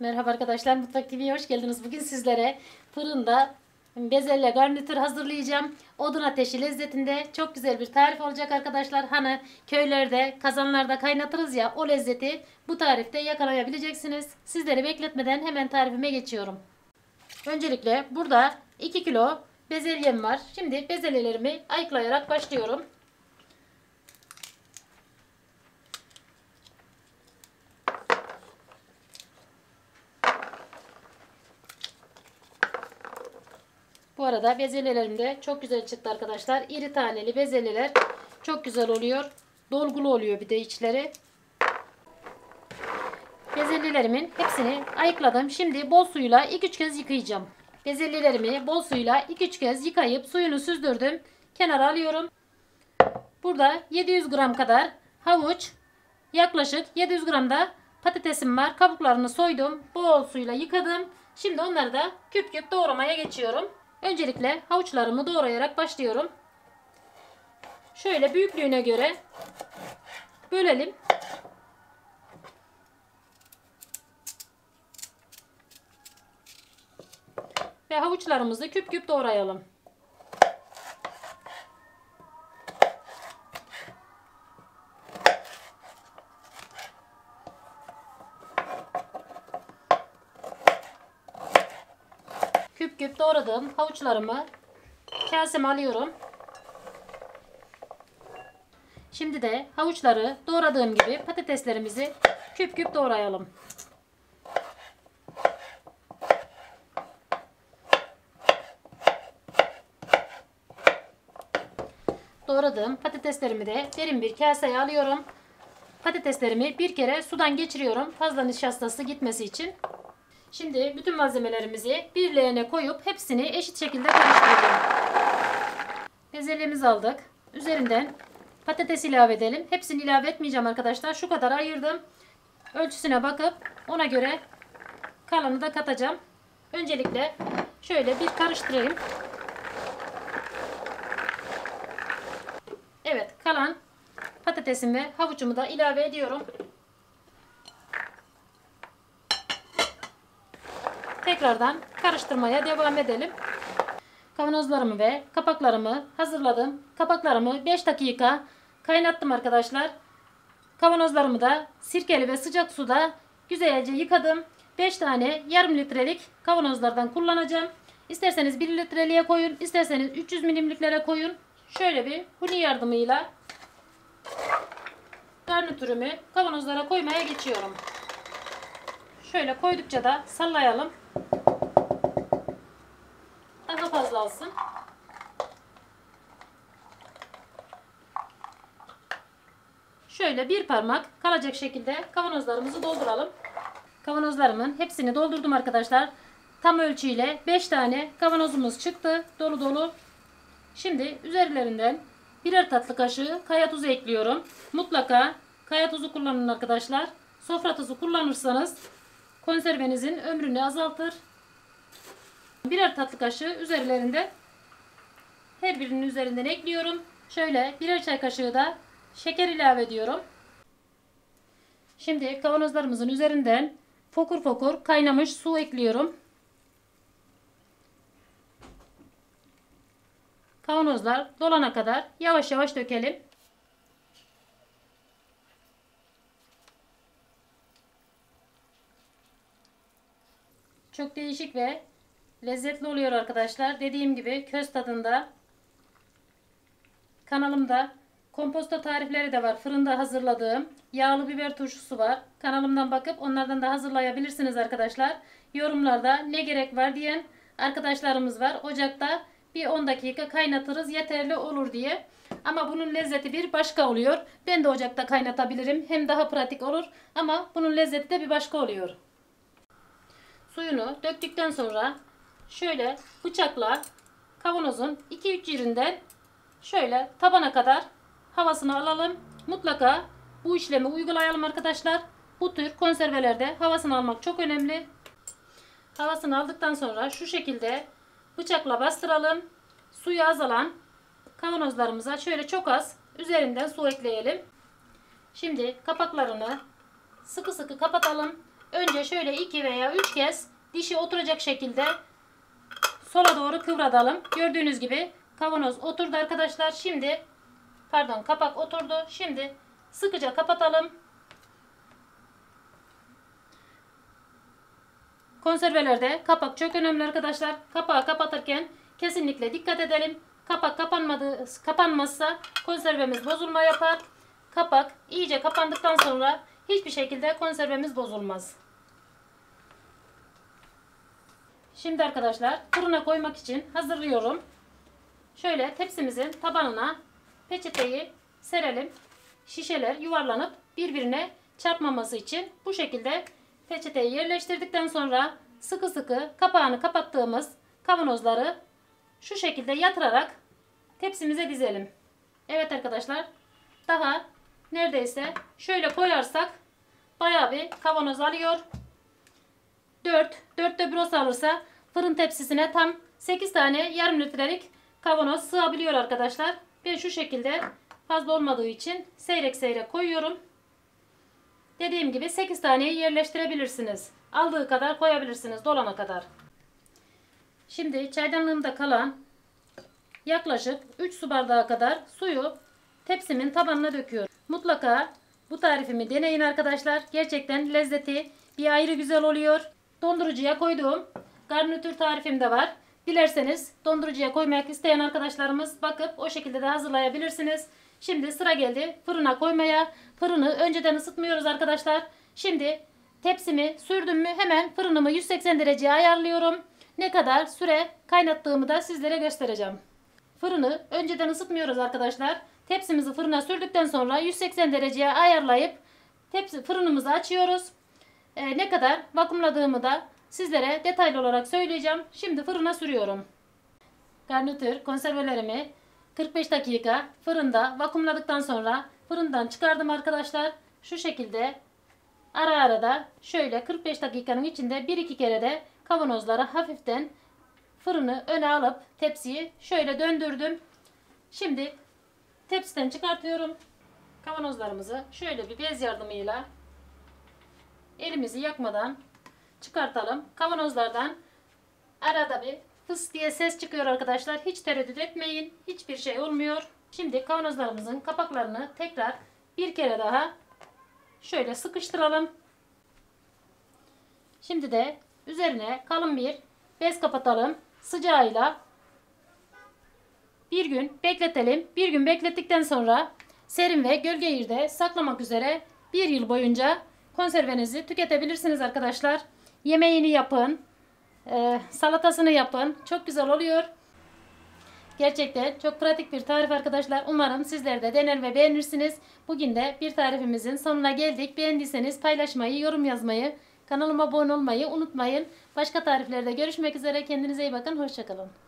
Merhaba arkadaşlar, Mutfak TV'ye hoş geldiniz. Bugün sizlere fırında bezelye garnitür hazırlayacağım. Odun ateşi lezzetinde çok güzel bir tarif olacak arkadaşlar. Hani köylerde, kazanlarda kaynatırız ya o lezzeti bu tarifte yakalayabileceksiniz. Sizleri bekletmeden hemen tarifime geçiyorum. Öncelikle burada 2 kilo bezelyem var. Şimdi bezelyelerimi ayıklayarak başlıyorum. Bu arada bezelyelerim de çok güzel çıktı arkadaşlar. İri taneli bezelyeler çok güzel oluyor. Dolgulu oluyor bir de içleri. Bezelyelerimin hepsini ayıkladım. Şimdi bol suyla 2-3 kez yıkayacağım. Bezelyelerimi bol suyla 2-3 kez yıkayıp suyunu süzdürdüm. Kenara alıyorum. Burada 700 gram kadar havuç, yaklaşık 700 gram da patatesim var. Kabuklarını soydum. Bol suyla yıkadım. Şimdi onları da küp küp doğramaya geçiyorum. Öncelikle havuçlarımı doğrayarak başlıyorum. Şöyle büyüklüğüne göre bölelim. Ve havuçlarımızı küp küp doğrayalım. Küp küp doğradığım havuçlarımı kaseme alıyorum. Şimdi de havuçları doğradığım gibi patateslerimizi küp küp doğrayalım. Doğradığım patateslerimi de derin bir kaseye alıyorum. Patateslerimi bir kere sudan geçiriyorum. Fazla nişastası gitmesi için. Şimdi bütün malzemelerimizi bir leğene koyup hepsini eşit şekilde karıştıracağım. Bezelyemizi aldık. Üzerinden patates ilave edelim. Hepsini ilave etmeyeceğim arkadaşlar. Şu kadar ayırdım. Ölçüsüne bakıp ona göre kalanı da katacağım. Öncelikle şöyle bir karıştırayım. Evet kalan patatesimi ve havucumu da ilave ediyorum. Tekrardan karıştırmaya devam edelim. Kavanozlarımı ve kapaklarımı hazırladım. Kapaklarımı 5 dakika kaynattım arkadaşlar. Kavanozlarımı da sirkeli ve sıcak suda güzelce yıkadım. 5 tane yarım litrelik kavanozlardan kullanacağım. İsterseniz 1 litreliğe koyun, isterseniz 300 milimliklere koyun. Şöyle bir huni yardımıyla garnitürümü kavanozlara koymaya geçiyorum. Şöyle koydukça da sallayalım. Daha fazla alsın. Şöyle bir parmak kalacak şekilde kavanozlarımızı dolduralım. Kavanozlarımın hepsini doldurdum arkadaşlar. Tam ölçüyle 5 tane kavanozumuz çıktı. Dolu dolu. Şimdi üzerlerinden birer tatlı kaşığı kaya tuzu ekliyorum. Mutlaka kaya tuzu kullanın arkadaşlar. Sofra tuzu kullanırsanız konservenizin ömrünü azaltır. Birer tatlı kaşığı üzerlerinde her birinin üzerinden ekliyorum. Şöyle birer çay kaşığı da şeker ilave ediyorum. Şimdi kavanozlarımızın üzerinden fokur fokur kaynamış su ekliyorum. Kavanozlar dolana kadar yavaş yavaş dökelim. Çok değişik ve lezzetli oluyor arkadaşlar. Dediğim gibi köz tadında. Kanalımda komposto tarifleri de var. Fırında hazırladığım yağlı biber turşusu var. Kanalımdan bakıp onlardan da hazırlayabilirsiniz arkadaşlar. Yorumlarda ne gerek var diyen arkadaşlarımız var. Ocakta bir 10 dakika kaynatırız yeterli olur diye. Ama bunun lezzeti bir başka oluyor. Ben de ocakta kaynatabilirim. Hem daha pratik olur ama bunun lezzeti de bir başka oluyor. Suyunu döktükten sonra şöyle bıçakla kavanozun 2-3 yerinden şöyle tabana kadar havasını alalım. Mutlaka bu işlemi uygulayalım arkadaşlar. Bu tür konservelerde havasını almak çok önemli. Havasını aldıktan sonra şu şekilde bıçakla bastıralım. Suyu azalan kavanozlarımıza şöyle çok az üzerinden su ekleyelim. Şimdi kapaklarını sıkı sıkı kapatalım. Önce şöyle iki veya üç kez dişi oturacak şekilde sola doğru kıvratalım. Gördüğünüz gibi kavanoz oturdu arkadaşlar. Şimdi pardon kapak oturdu. Şimdi sıkıca kapatalım. Konservelerde kapak çok önemli arkadaşlar. Kapağı kapatırken kesinlikle dikkat edelim. Kapak kapanmadı, kapanmazsa konservemiz bozulma yapar. Kapak iyice kapandıktan sonra hiçbir şekilde konservemiz bozulmaz. Şimdi arkadaşlar fırına koymak için hazırlıyorum. Şöyle tepsimizin tabanına peçeteyi serelim. Şişeler yuvarlanıp birbirine çarpmaması için bu şekilde peçeteyi yerleştirdikten sonra sıkı sıkı kapağını kapattığımız kavanozları şu şekilde yatırarak tepsimize dizelim. Evet arkadaşlar daha neredeyse şöyle koyarsak bayağı bir kavanoz alıyor. 4, 4'te bir alırsa fırın tepsisine tam 8 tane yarım litrelik kavanoz sığabiliyor arkadaşlar. Ben şu şekilde fazla olmadığı için seyrek seyrek koyuyorum. Dediğim gibi 8 taneyi yerleştirebilirsiniz. Aldığı kadar koyabilirsiniz dolana kadar. Şimdi çaydanlığımda kalan yaklaşık 3 su bardağı kadar suyu tepsimin tabanına döküyorum. Mutlaka bu tarifimi deneyin arkadaşlar. Gerçekten lezzeti bir ayrı güzel oluyor. Dondurucuya koyduğum garnitür tarifim de var. Dilerseniz dondurucuya koymak isteyen arkadaşlarımız bakıp o şekilde de hazırlayabilirsiniz. Şimdi sıra geldi fırına koymaya. Fırını önceden ısıtmıyoruz arkadaşlar. Şimdi tepsimi sürdüm mü hemen fırınımı 180 dereceye ayarlıyorum. Ne kadar süre kaynattığımı da sizlere göstereceğim. Fırını önceden ısıtmıyoruz arkadaşlar. Tepsimizi fırına sürdükten sonra 180 dereceye ayarlayıp tepsi fırınımızı açıyoruz. Ee, ne kadar vakumladığımı da sizlere detaylı olarak söyleyeceğim. Şimdi fırına sürüyorum. Garnitür konservelerimi 45 dakika fırında vakumladıktan sonra fırından çıkardım arkadaşlar. Şu şekilde ara ara da şöyle 45 dakikanın içinde 1-2 kere de kavanozları hafiften fırını öne alıp tepsiyi şöyle döndürdüm. Şimdi tepsiden çıkartıyorum. Kavanozlarımızı şöyle bir bez yardımıyla elimizi yakmadan çıkartalım. Kavanozlardan arada bir fıs diye ses çıkıyor arkadaşlar. Hiç tereddüt etmeyin. Hiçbir şey olmuyor. Şimdi kavanozlarımızın kapaklarını tekrar bir kere daha şöyle sıkıştıralım. Şimdi de üzerine kalın bir bez kapatalım. Sıcağıyla bir gün bekletelim. Bir gün beklettikten sonra serin ve gölge yerde saklamak üzere bir yıl boyunca konservenizi tüketebilirsiniz arkadaşlar. Yemeğini yapın. E, salatasını yapın. Çok güzel oluyor. Gerçekten çok pratik bir tarif arkadaşlar. Umarım sizler de dener ve beğenirsiniz. Bugün de bir tarifimizin sonuna geldik. Beğendiyseniz paylaşmayı, yorum yazmayı, kanalıma abone olmayı unutmayın. Başka tariflerde görüşmek üzere. Kendinize iyi bakın. Hoşçakalın.